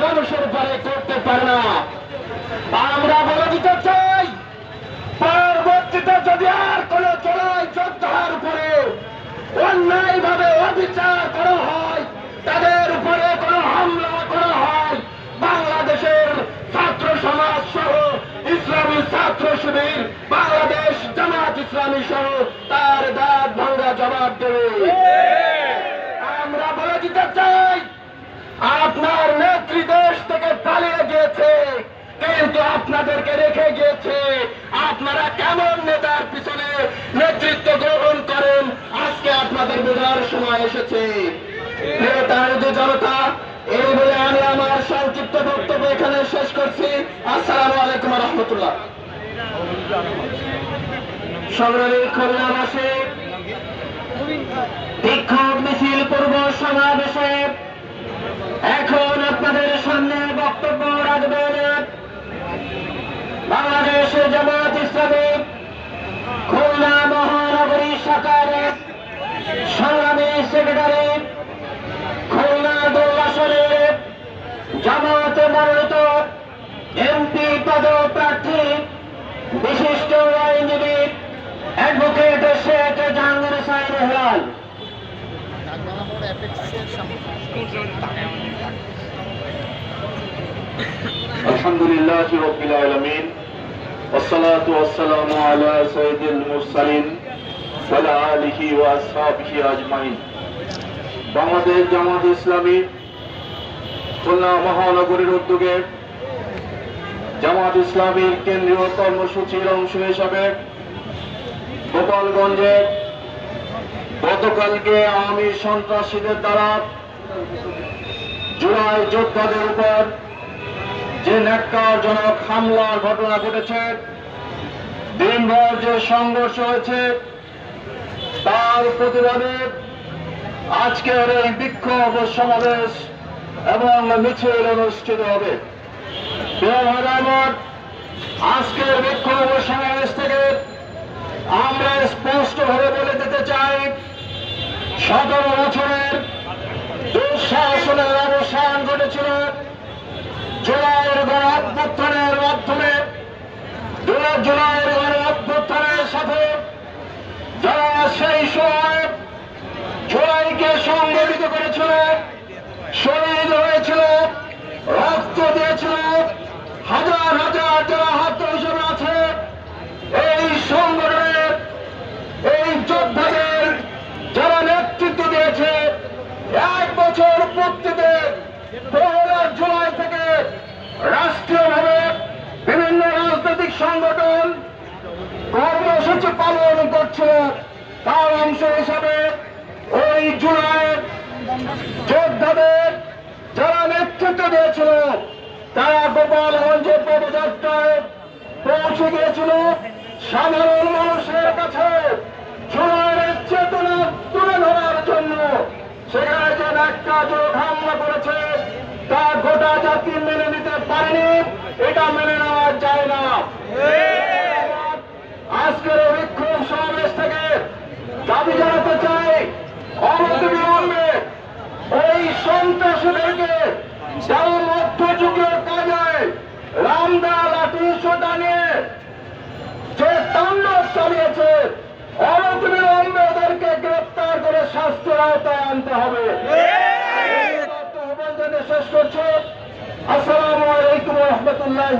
মানুষের পরে করতে পারে না। আমরা বলে দিতে চাই, পরবর্তীতে যদি আর কোন চড়াই যোদ্ধার উপরে অন্যায় ভাবে অবিচার করা হয়, তাদের উপরে কোনো হামলা করা হয়, বাংলাদেশের ছাত্র সমাজ সহ ইসলামী ছাত্র শিবির, বাংলাদেশ জামাত ইসলামী সহ তার দাঁত ভাঙ্গা জবাব দেবে। আমরা বলে দিতে চাই আপনার নেত্রী দেশ থেকে পালিয়ে গিয়েছে কিন্তু আপনাদেরকে রেখে গিয়েছে। আপনারা কেমন নেতার পিছনে নেতৃত্ব গ্রহণ করেন? আজকে আপনাদের বোঝার সময় এসেছে। নেতার যে জনতা, এই বলে আমি আমার সংক্ষিপ্ত বক্তব্য এখানে শেষ করছি। আসসালামু আলাইকুম রহমতুল্লাহ। সংগ্রামী খুলনাবাসী, বিক্ষোভ মিছিল পূর্ব সমাবেশে এখন আপনাদের সামনে বক্তব্য রাখবেন বাংলাদেশের জামাত ইসলামী খুলনা মহানগরী শাখার সংগ্রামী সেক্রেটারি খুলনা দৌলাসনের জামাত মনোনীত এমপি পদ প্রার্থী বিশিষ্ট আইনজীবী অ্যাডভোকেট শেখ জাহাঙ্গীর সাই হেলাল আলহামদুলিল্লাহ রবিল আলমিন। والصلاة والسلام على سيد المرسلين وعلى آله وأصحابه أجمعين বাংলাদেশ জামাত ইসলামী খুলনা মহানগরীর উদ্যোগে জামাত ইসলামীর কেন্দ্রীয় কর্মসূচির অংশ হিসাবে গোপালগঞ্জে গতকালকে আওয়ামী সন্ত্রাসীদের দ্বারা জুলাই যোদ্ধাদের উপর যে ন্যাক্কারজনক হামলার ঘটনা ঘটেছে, দিনভর যে সংঘর্ষ হয়েছে, তার প্রতিবাদে আজকের এই বিক্ষোভ সমাবেশ এবং মিছিল অনুষ্ঠিত হবে। আজকের বিক্ষোভ সমাবেশ থেকে আমরা স্পষ্টভাবে বলে দিতে চাই, সতেরো বছরের দুঃশাসনের অবসান ঘটেছিল। গণ মাধ্যমে দোলা জুলাই কর্মসূচি পালন করছিল তার অংশ হিসাবে ওই জুলাই যোদ্ধাদের যারা নেতৃত্ব দিয়েছিল, তারা গোপালগঞ্জে পদযাত্রায় পৌঁছে গিয়েছিল। সাধারণ মানুষের কাছে জুলাইয়ের চেতনা তুলে ধরার জন্য সেখানে যে একটা যোগ হামলা করেছে, তা গোটা জাতি মেনে নিতে পারেনি। এটা মেনে নেওয়া যায় না। রাষ্ট্রের আওতায় আনতে হবে। শেষ করছি। আসসালামু আলাইকুম রহমতুল্লাহ